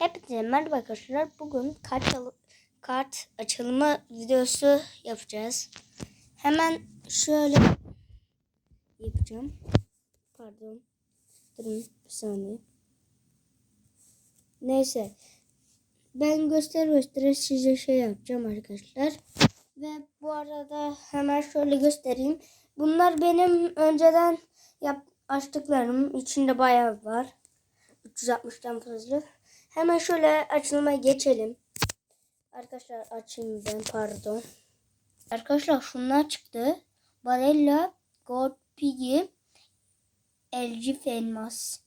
Hepinize merhaba arkadaşlar. Bugün kart, kart açılma videosu yapacağız. Hemen şöyle yapacağım. Pardon. Durun bir saniye. Neyse. Ben göster göstere size şey yapacağım arkadaşlar. Ve bu arada hemen şöyle göstereyim. Bunlar benim önceden yap açtıklarım. İçinde bayağı var. 360'tan fazla. Hemen şöyle açılmaya geçelim. Arkadaşlar açayım ben pardon. Arkadaşlar şunlar çıktı. Barella, Gold Piggy, LG Elmas.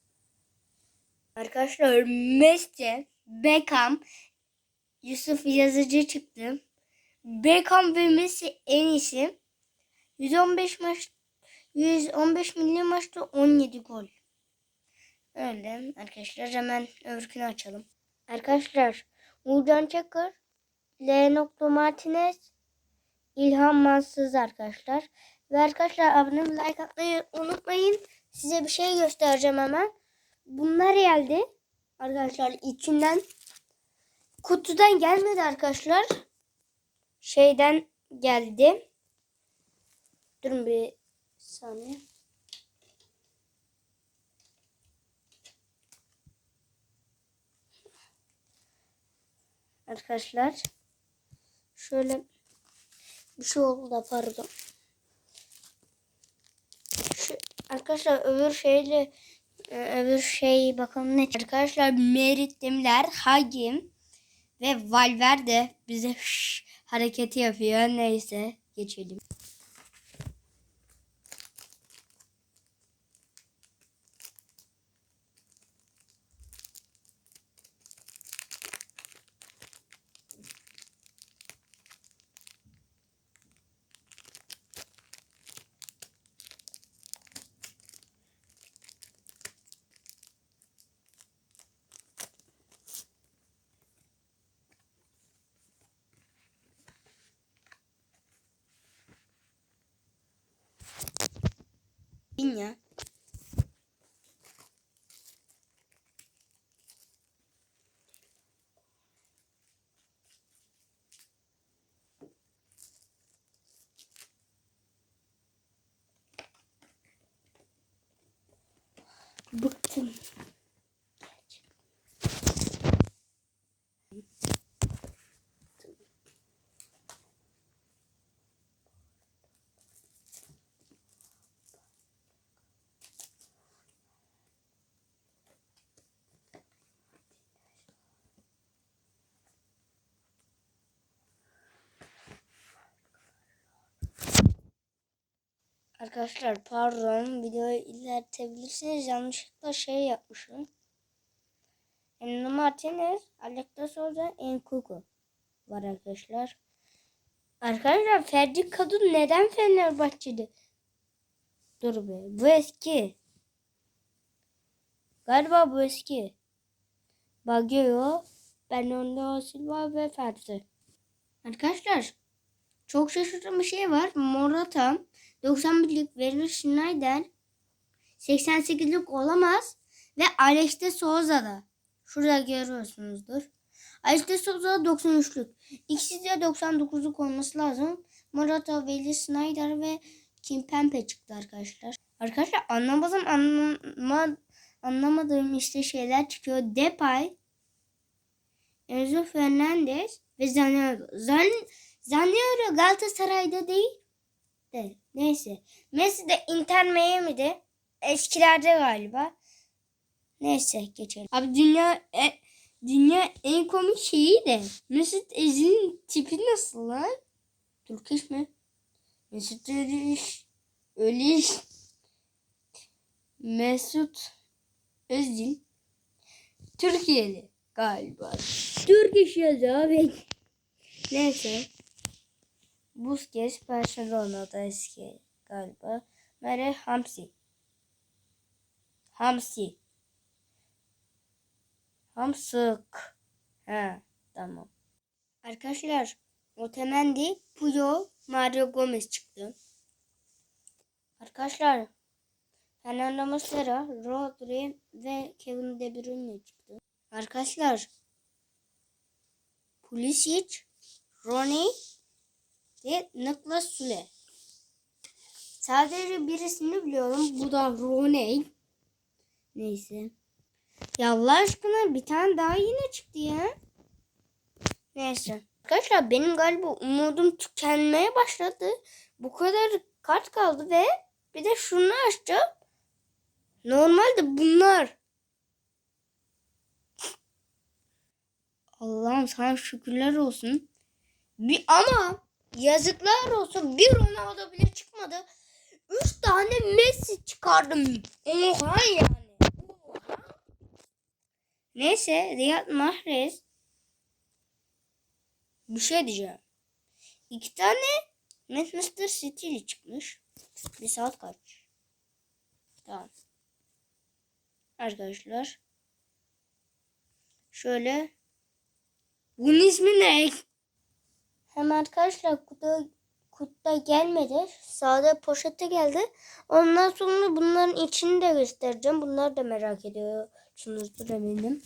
Arkadaşlar Messi, Beckham, Yusuf Yazıcı çıktı. Beckham ve Messi en iyisi. 115 maç 115 milli maçta 17 gol. Öyle arkadaşlar hemen öbürkünü açalım. Arkadaşlar Uğurcan Çakır, L. Martinez, İlhan Mansız arkadaşlar. Ve arkadaşlar abone like atmayı unutmayın. Size bir şey göstereceğim hemen. Bunlar geldi. Arkadaşlar içinden kutudan gelmedi arkadaşlar. Şeyden geldi. Durun bir saniye. Arkadaşlar şöyle bir şey oldu da pardon. Şu, arkadaşlar öbür şeyle e, öbür şey bakalım ne arkadaşlar Merit Demirler, Hagim ve Valverde bize şş hareketi yapıyor. Neyse geçelim. nie. Arkadaşlar pardon videoyu ilerletebilirsiniz. Yanlışlıkla şey yapmışım. Emre Martinez, Alex de Souza, Enkuku var arkadaşlar. Arkadaşlar Ferdi Kadın neden Fenerbahçe'de? Dur be bu eski. Galiba bu eski. Bagio, Bernardo Silva ve Ferdi. Arkadaşlar çok şaşırtan bir şey var. Morata 91'lik Wesley Schneider 88'lik olamaz ve Alex de Souza da. Şurada görüyorsunuzdur. Alex de Souza 93'lük. İkisi de 99'luk olması lazım. Morata, Wesley Schneider ve Kim Pempe çıktı arkadaşlar. Arkadaşlar anlamadım anlama, anlamadığım işte şeyler çıkıyor. Depay, Enzo Fernandez ve Zaniolo. Zan, Zaniolo Galatasaray'da değil de neyse. Messi de Inter Miami'de. Eskilerde galiba. Neyse geçelim. Abi dünya e, dünya en komik şeyi de Mesut Özil'in tipi nasıl lan? Türk iş mi? Mesut Özil öyle. Mesut Özil Türkiye'li galiba. Türk iş yazıyor abi. Neyse. Busquets Barcelona'da eski galiba. Mere Hamsi. Hamsi. Hamsık. Ha tamam. Arkadaşlar Otamendi, Puyo, Mario Gomez çıktı. Arkadaşlar Fernando Muslera, Rodri ve Kevin De Bruyne çıktı. Arkadaşlar Pulisic, Rooney ve Niklas Süle. Sadece birisini biliyorum. Bu da Rooney. Neyse. Ya Allah aşkına bir tane daha yine çıktı ya. Neyse. Arkadaşlar benim galiba umudum tükenmeye başladı. Bu kadar kart kaldı ve bir de şunu açacağım. Normalde bunlar. Allah'ım sana şükürler olsun. Bir ama yazıklar olsun bir Ronaldo bile çıkmadı. Üç tane Messi çıkardım. Oha yani. Oha. Neyse Riyad Mahrez. Bir şey diyeceğim. İki tane Manchester City'li çıkmış. Bir saat kaç? Tamam. Arkadaşlar. Şöyle. Bunun ismi ne? Hem arkadaşlar kutu, kutuda gelmedi. Sade poşete geldi. Ondan sonra bunların içini de göstereceğim. Bunları da merak ediyorsunuzdur eminim.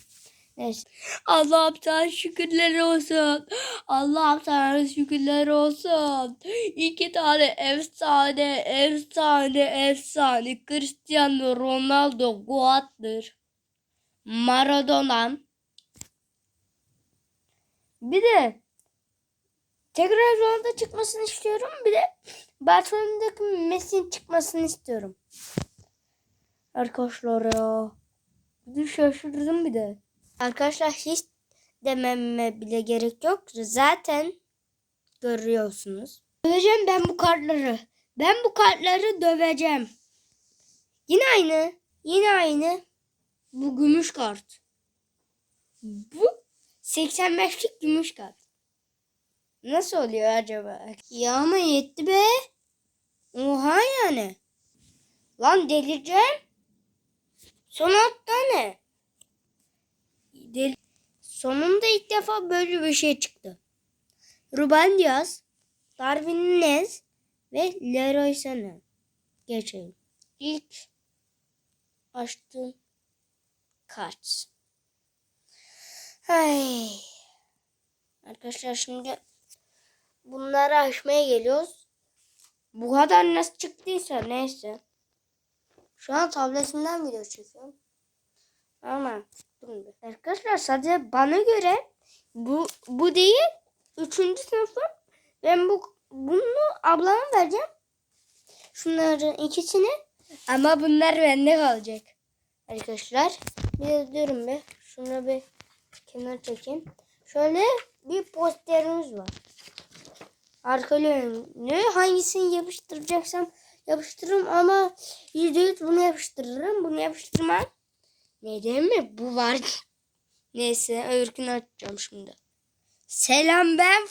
Neyse. Allah'ım sana şükürler olsun. Allah'ım sana şükürler olsun. İki tane efsane, efsane, efsane. Cristiano Ronaldo Goat'tır. Maradona. Bir de tekrar Ronaldo çıkmasını istiyorum. Bir de Barcelona'daki Messi'nin çıkmasını istiyorum. Arkadaşlar ya. Bir şaşırdım bir de. Arkadaşlar hiç dememe bile gerek yok. Zaten görüyorsunuz. Döveceğim ben bu kartları. Ben bu kartları döveceğim. Yine aynı. Yine aynı. Bu gümüş kart. Bu 85'lik gümüş kart. Nasıl oluyor acaba? Ya ama yetti be. Oha yani. Lan delireceğim. Son alt tane. Del Sonunda ilk defa böyle bir şey çıktı. Ruben Diaz, Darwin Nunez ve Leroy Sané. Geçelim. İlk açtığım kart. Ay. Arkadaşlar şimdi bunları açmaya geliyoruz. Bu kadar nasıl çıktıysa neyse. Şu an tabletimden video çekiyorum. Ama bir. Arkadaşlar sadece bana göre bu bu değil. Üçüncü sınıfım. Ben bu bunu ablama vereceğim. Şunların ikisini. Ama bunlar bende kalacak. Arkadaşlar. Bir de durun bir. Şunu bir kenar çekeyim. Şöyle bir posterimiz var. Arkalı önlü. Hangisini yapıştıracaksam yapıştırırım ama %100 bunu yapıştırırım. Bunu yapıştırmam. Neden mi? Bu var. Neyse öbürkünü açacağım şimdi. Selam ben.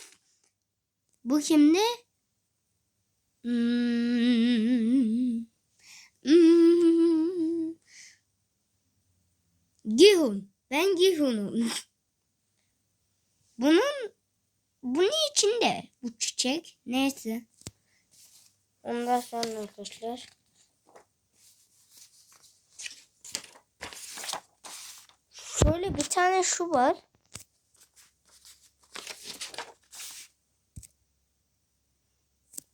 Bu kimdi? Hmm. Hmm. Gihun. Ben Gihun'um. Bunun bunun içinde bu çiçek. Neyse. Ondan sonra arkadaşlar. Şöyle bir tane şu var.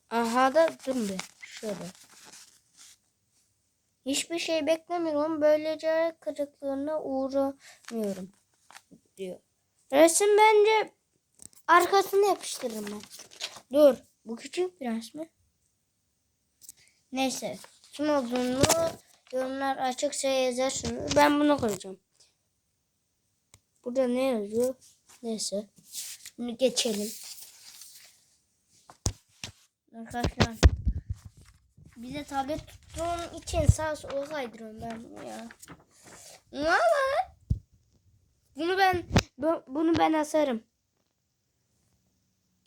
Aha da dur bir. Şöyle. Hiçbir şey beklemiyorum. Böylece kırıklığına uğramıyorum. Diyor. Resim bence arkasını yapıştırırım ben. Dur. Bu küçük prens mi? Neyse. Kim olduğunu yorumlar açıkça yazarsınız. Ben bunu koyacağım. Burada ne yazıyor? Neyse. Bunu geçelim. Arkadaşlar. Bize tablet tuttuğum için sağ sola kaydırıyorum ben bunu ya. Valla. Bunu ben bu- bunu ben asarım.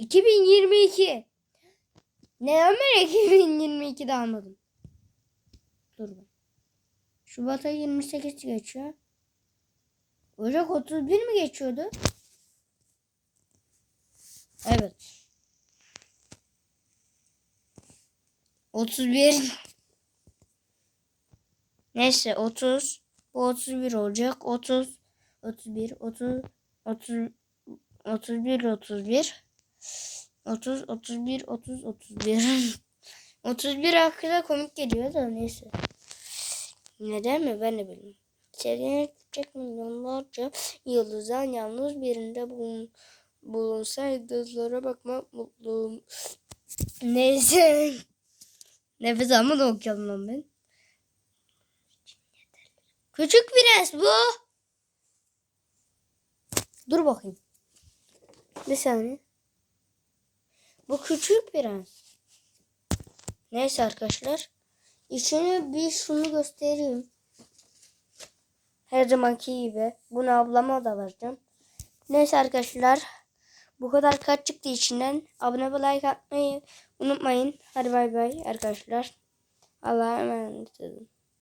2022. Neden ben 2022'de almadım? Dur ben. Şubat ayı 28 geçiyor. Ocak 31 mi geçiyordu? Evet. 31 Neyse 30 bu 31 olacak. 30 31 30 30 31 31 30 31 30 31 31 hakkında komik geliyor da neyse. Neden mi ben de bilmiyorum. Sevdiğine gidecek milyonlarca yıldızdan yalnız birinde bulun, bulunsa yıldızlara bakmak mutluluğum. Neyse. Nefes alma da okuyalım lan ben. Küçük prens bu. Dur bakayım. Bir saniye. Bu küçük prens. Neyse arkadaşlar. İçine bir şunu göstereyim. Her zamanki gibi. Bunu ablama da vereceğim. Neyse arkadaşlar. Bu kadar kaç çıktı içinden. Abone ve like atmayı unutmayın. Hadi bay bay arkadaşlar. Allah'a emanet olun.